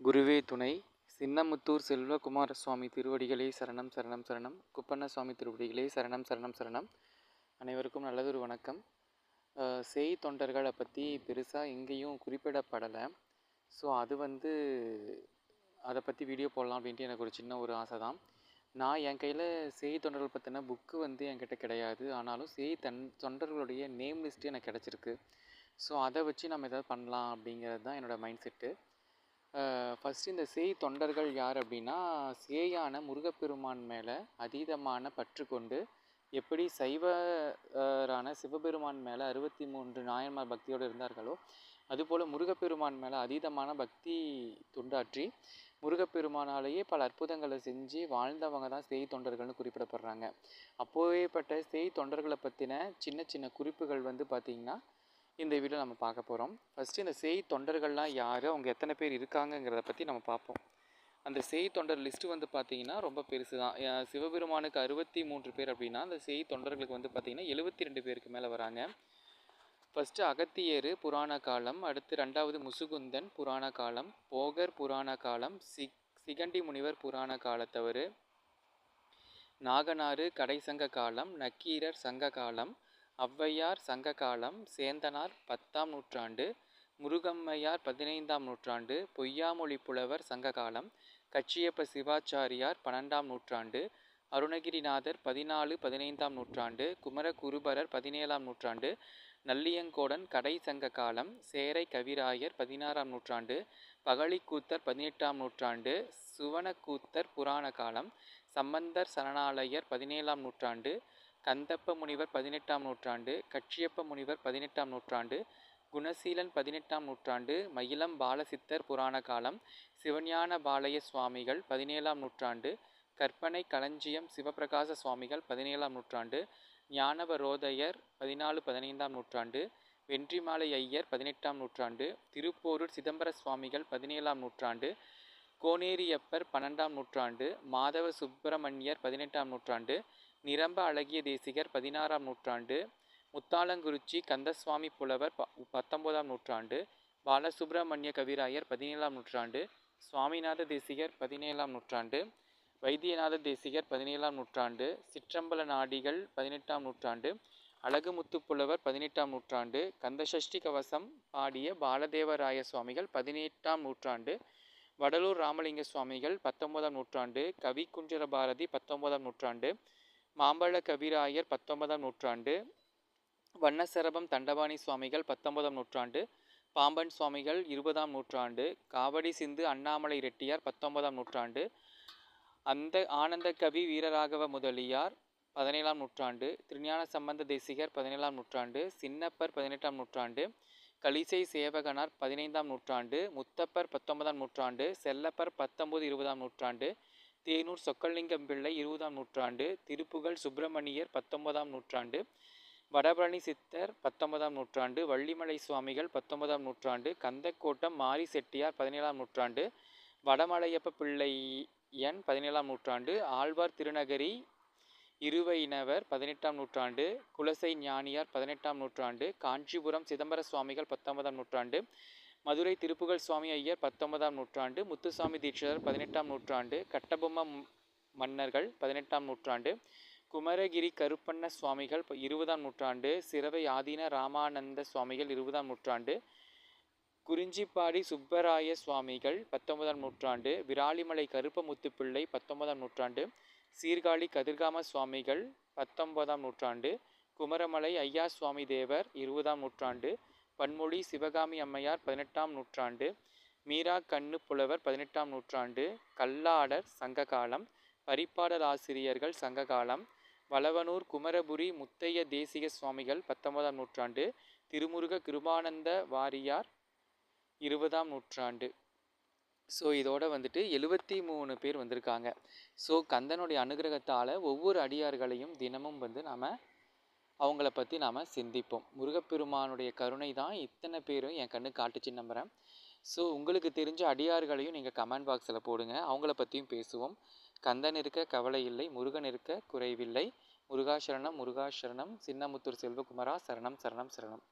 குருவே துணை. சின்னமுத்தூர் செல்வகுமார சுவாமி திருவடிகளே சரணம் சரணம் சரணம். குப்பண்ண சுவாமி திருவடிகளே சரணம் சரணம் சரணம். அனைவருக்கும் நல்லதொரு வணக்கம். செய் தொண்டர்களை பற்றி பெருசாக எங்கேயும் குறிப்பிடப்படலை. ஸோ அது வந்து அதை பற்றி வீடியோ போடலாம் அப்படின்ட்டு எனக்கு ஒரு சின்ன ஒரு ஆசை தான் நான் என் கையில் சேய் தொண்டர்கள் பற்றின புக்கு வந்து என்கிட்ட கிடையாது. ஆனாலும் சேய் தன் தொண்டர்களுடைய நேம் லிஸ்ட்டு எனக்கு கிடச்சிருக்கு. ஸோ அதை வச்சு நம்ம எதாவது பண்ணலாம் அப்படிங்கிறது தான் என்னோடய மைண்ட் செட்டு ஃபஸ்ட்டு இந்த சேய் தொண்டர்கள் யார் அப்படின்னா சேயான முருகப்பெருமான் மேலே அதீதமான பற்று கொண்டு எப்படி சைவரான சிவபெருமான் மேலே அறுபத்தி மூன்று நாயன்மார் பக்தியோடு இருந்தார்களோ அதுபோல் முருகப்பெருமான் மேலே அதீதமான பக்தி தொண்டாற்றி முருகப்பெருமானாலேயே பல அற்புதங்களை செஞ்சு வாழ்ந்தவங்க தான் சேய் தொண்டர்கள்னு குறிப்பிடப்படுறாங்க. அப்போவேப்பட்ட சேய் தொண்டர்களை பற்றின சின்ன சின்ன குறிப்புகள் வந்து பார்த்திங்கன்னா இந்த வீடியோ நம்ம பார்க்க போகிறோம் ஃபஸ்ட்டு இந்த செய்தி தொண்டர்கள்லாம் யார்? அவங்க எத்தனை பேர் இருக்காங்கங்கிறத பற்றி நம்ம பார்ப்போம். அந்த செய்தி தொண்டர் லிஸ்ட்டு வந்து பார்த்திங்கன்னா ரொம்ப பெருசு தான். சிவபெருமானுக்கு அறுபத்தி மூன்று பேர் அப்படின்னா அந்த செய்தி தொண்டர்களுக்கு வந்து பார்த்திங்கன்னா எழுபத்தி ரெண்டு பேருக்கு மேலே வராங்க. ஃபஸ்ட்டு அகத்தியர் புராண காலம். அடுத்து ரெண்டாவது முசுகுந்தன் புராண காலம். போகர் புராண காலம். சிக் சிகண்டி முனிவர் புராண காலத்தவர். நாகனாறு கடைசங்க காலம். நக்கீரர் சங்க காலம். ஔவையார் சங்க காலம் சேந்தனார் பத்தாம் நூற்றாண்டு முருகம்மையார் பதினைந்தாம் நூற்றாண்டு பொய்யாமொழி புலவர் சங்க காலம் கச்சியப்ப சிவாச்சாரியார் பன்னெண்டாம் நூற்றாண்டு அருணகிரிநாதர் பதினாலு பதினைந்தாம் நூற்றாண்டு குமரகுருபரர் பதினேழாம் நூற்றாண்டு நல்லியங்கோடன் கடை சங்க காலம் சேரை கவிராயர் பதினாறாம் நூற்றாண்டு பகழிக்கூத்தர் பதினெட்டாம் நூற்றாண்டு சுவனக்கூத்தர் புராண காலம் சம்பந்தர் சரணாலயர் பதினேழாம் நூற்றாண்டு கந்தப்ப முனிவர் பதினெட்டாம் நூற்றாண்டு கச்சியப்ப முனிவர் பதினெட்டாம் நூற்றாண்டு குணசீலன் பதினெட்டாம் நூற்றாண்டு மயிலம் பாலசித்தர் புராண காலம் சிவஞான பாலய சுவாமிகள் பதினேழாம் நூற்றாண்டு கற்பனை களஞ்சியம் சிவபிரகாச சுவாமிகள் பதினேழாம் நூற்றாண்டு ஞானவரோதயர் பதினாலு பதினைந்தாம் நூற்றாண்டு வென்றிமாலை ஐயர் பதினெட்டாம் நூற்றாண்டு திருப்போரூர் சிதம்பர சுவாமிகள் பதினேழாம் நூற்றாண்டு கோனேரியப்பர் பன்னெண்டாம் நூற்றாண்டு மாதவ சுப்பிரமணியர் பதினெட்டாம் நூற்றாண்டு நிரம்ப அழகிய தேசிகர் பதினாறாம் நூற்றாண்டு முத்தாலங்குறிச்சி கந்தசுவாமி புலவர் ப பத்தொம்போதாம் நூற்றாண்டு பாலசுப்பிரமணிய கவிராயர் பதினேழாம் நூற்றாண்டு சுவாமிநாத தேசிகர் பதினேழாம் நூற்றாண்டு வைத்தியநாத தேசிகர் பதினேழாம் நூற்றாண்டு சிற்றம்பல நாடிகள் பதினெட்டாம் நூற்றாண்டு அழகுமுத்து புலவர் பதினெட்டாம் நூற்றாண்டு கந்தசஷ்டி கவசம் பாடிய பாலதேவராய சுவாமிகள் பதினெட்டாம் நூற்றாண்டு வடலூர் ராமலிங்க சுவாமிகள் பத்தொன்பதாம் நூற்றாண்டு கவி குஞ்சர பாரதி பத்தொன்பதாம் நூற்றாண்டு மாம்பழ கவிராயர் பத்தொன்பதாம் நூற்றாண்டு வண்ணசரபம் தண்டபாணி சுவாமிகள் பத்தொன்பதாம் நூற்றாண்டு பாம்பன் சுவாமிகள் இருபதாம் நூற்றாண்டு காவடி சிந்து அண்ணாமலை ரெட்டியார் பத்தொன்பதாம் நூற்றாண்டு அந்த ஆனந்த கவி வீரராகவ முதலியார் பதினேழாம் நூற்றாண்டு திருஞான சம்பந்த தேசிகர் பதினேழாம் நூற்றாண்டு சின்னப்பர் பதினெட்டாம் நூற்றாண்டு கலிசை சேவகனார் பதினைந்தாம் நூற்றாண்டு முத்தப்பர் பத்தொன்பதாம் நூற்றாண்டு செல்லப்பர் பத்தொன்பது இருபதாம் நூற்றாண்டு தேனூர் சொக்கலிங்கம் பிள்ளை இருபதாம் நூற்றாண்டு திருப்புகழ் சுப்பிரமணியர் பத்தொன்பதாம் நூற்றாண்டு வடபழனி சித்தர் பத்தொன்பதாம் நூற்றாண்டு வள்ளிமலை சுவாமிகள் பத்தொன்பதாம் நூற்றாண்டு கந்தக்கோட்டம் மாரி செட்டியார் பதினேழாம் நூற்றாண்டு வடமலையப்ப பிள்ளையன் பதினேழாம் நூற்றாண்டு ஆழ்வார் திருநகரி இருவையினவர் பதினெட்டாம் நூற்றாண்டு குலசை ஞானியார் பதினெட்டாம் நூற்றாண்டு காஞ்சிபுரம் சிதம்பர சுவாமிகள் பத்தொன்பதாம் நூற்றாண்டு மதுரை திருப்புகழ் சுவாமி ஐயர் பத்தொன்பதாம் நூற்றாண்டு முத்துசாமி தீட்சிதர் பதினெட்டாம் நூற்றாண்டு கட்டபொம்ம மன்னர்கள் பதினெட்டாம் நூற்றாண்டு குமரகிரி கருப்பண்ண சுவாமிகள் இருபதாம் நூற்றாண்டு சிறவை ஆதீன ராமானந்த சுவாமிகள் இருபதாம் நூற்றாண்டு குறிஞ்சிப்பாடி சுப்பராய சுவாமிகள் பத்தொன்பதாம் நூற்றாண்டு விராலிமலை கருப்பமுத்து பிள்ளை பத்தொன்பதாம் நூற்றாண்டு சீர்காழி கதிர்காம சுவாமிகள் பத்தொன்பதாம் நூற்றாண்டு குமரமலை ஐயா சுவாமி தேவர் இருபதாம் நூற்றாண்டு பன்மொழி சிவகாமி அம்மையார் பதினெட்டாம் நூற்றாண்டு மீரா கண்ணு புலவர் பதினெட்டாம் நூற்றாண்டு கல்லாடர் சங்ககாலம் பரிப்பாடல் ஆசிரியர்கள் சங்ககாலம் வளவனூர் குமரபுரி முத்தைய தேசிக சுவாமிகள் பத்தொன்பதாம் நூற்றாண்டு திருமுருக கிருபானந்த வாரியார் இருபதாம் நூற்றாண்டு. ஸோ இதோட வந்துட்டு எழுபத்தி மூணு பேர் வந்திருக்காங்க. ஸோ கந்தனுடைய அனுகிரகத்தால் ஒவ்வொரு அடியார்களையும் தினமும் வந்து நாம் அவங்கள பற்றி நாம் சிந்திப்போம். முருகப்பெருமானுடைய கருணை தான் இத்தனை பேரும் என் கண்ணு காட்டுச்சு நம்புகிறேன் ஸோ உங்களுக்கு தெரிஞ்ச அடியார்களையும் நீங்கள் கமெண்ட் பாக்ஸில் போடுங்க. அவங்கள பற்றியும் பேசுவோம். கந்தன் இருக்க கவலை இல்லை முருகன் இருக்க குறைவில்லை. முருகாசரணம் முருகாசரணம் சின்னமுத்தூர் செல்வகுமாரா சரணம் சரணம் சரணம்.